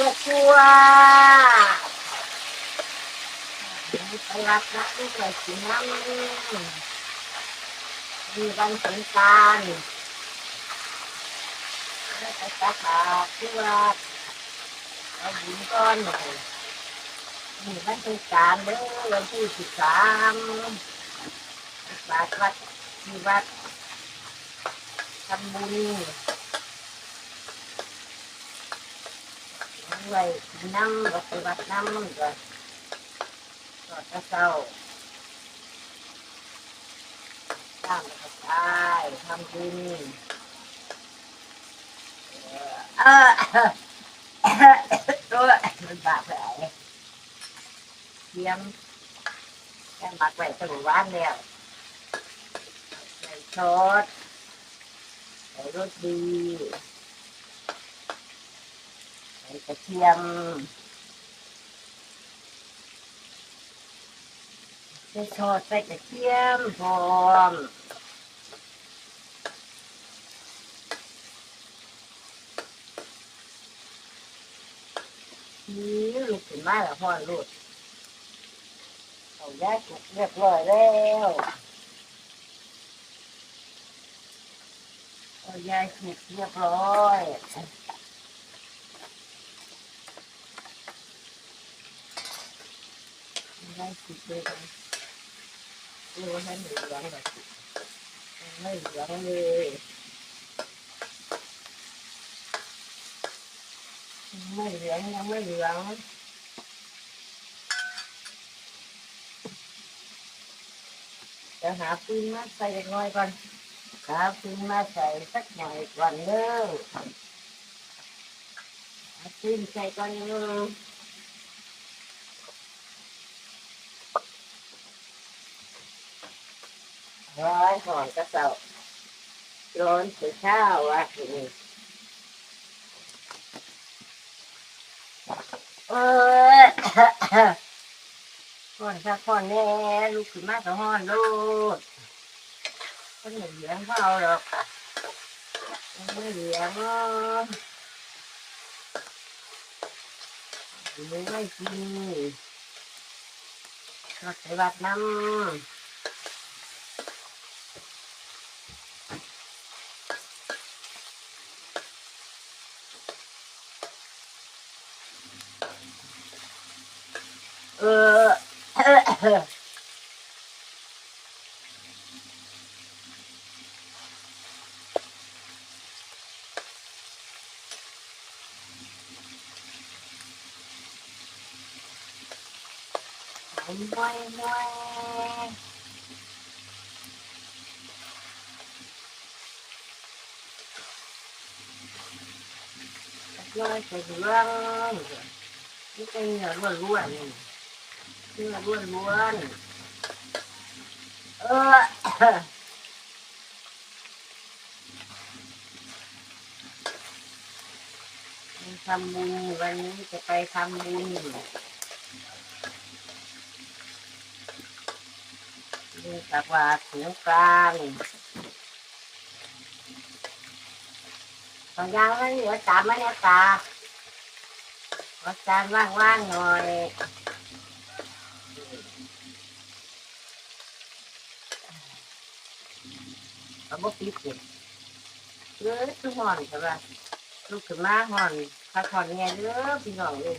ชั่วชั่วไปรับนักลูกไปกิน้ำมีวันสงการแล้วไปตาขาที่วัดเอาบุญก้อนหน่อยมีวันสงการเด้อวันที่สิบสามบาทวัดที่วัดทำบุญ ไว้น้ำปฏิบัติน้ำมันก็ก็จะเศร้าสร้างกระจาย กระเทียมใส่ทอดใส่กระเทียมพร้อมนี่ลูกถึงมาแล้วพ่อลูกเอาย้ายกเรียบร้อยแล้วเอาย้ายกเรียบร้อย ได้สิบเลยดูให้เหลืองแบบไม่เหลืองเลยไม่เหลืองยังไม่เหลืองจะหาปืนมาใส่เล็กน้อยก่อนหาปืนมาใส่สักหน่อยก่อนเด้อหาปืนใส่ก่อนเด้อ ร้อยหอนกระเสาร้อนถึงข้าวอะนี่เออห่อนสักห่อนแน่ลูกขึ้นมาก็ห่อนลูกก็เหลืองเขาเอาหรอกไม่เหลืองอะไม่ได้กินก็ใส่บัดน้ำ เออมวยมวยลอยใส่ เนื้อล้วนๆนี่เอล้วนล้วนๆเออทำบุญวันนี้จะไปทำบุญนี่ตักว่าถึงกลางตอนยังไม่เหลือจานไหมเนี่ยตาขอจานว่างๆหน่อย เอาบ่ปิดเก็บเลือดทุกหอนใช่ปะลูกขึ้นมาหอนพักผ่อนแง่เด้อพี่น้องเลย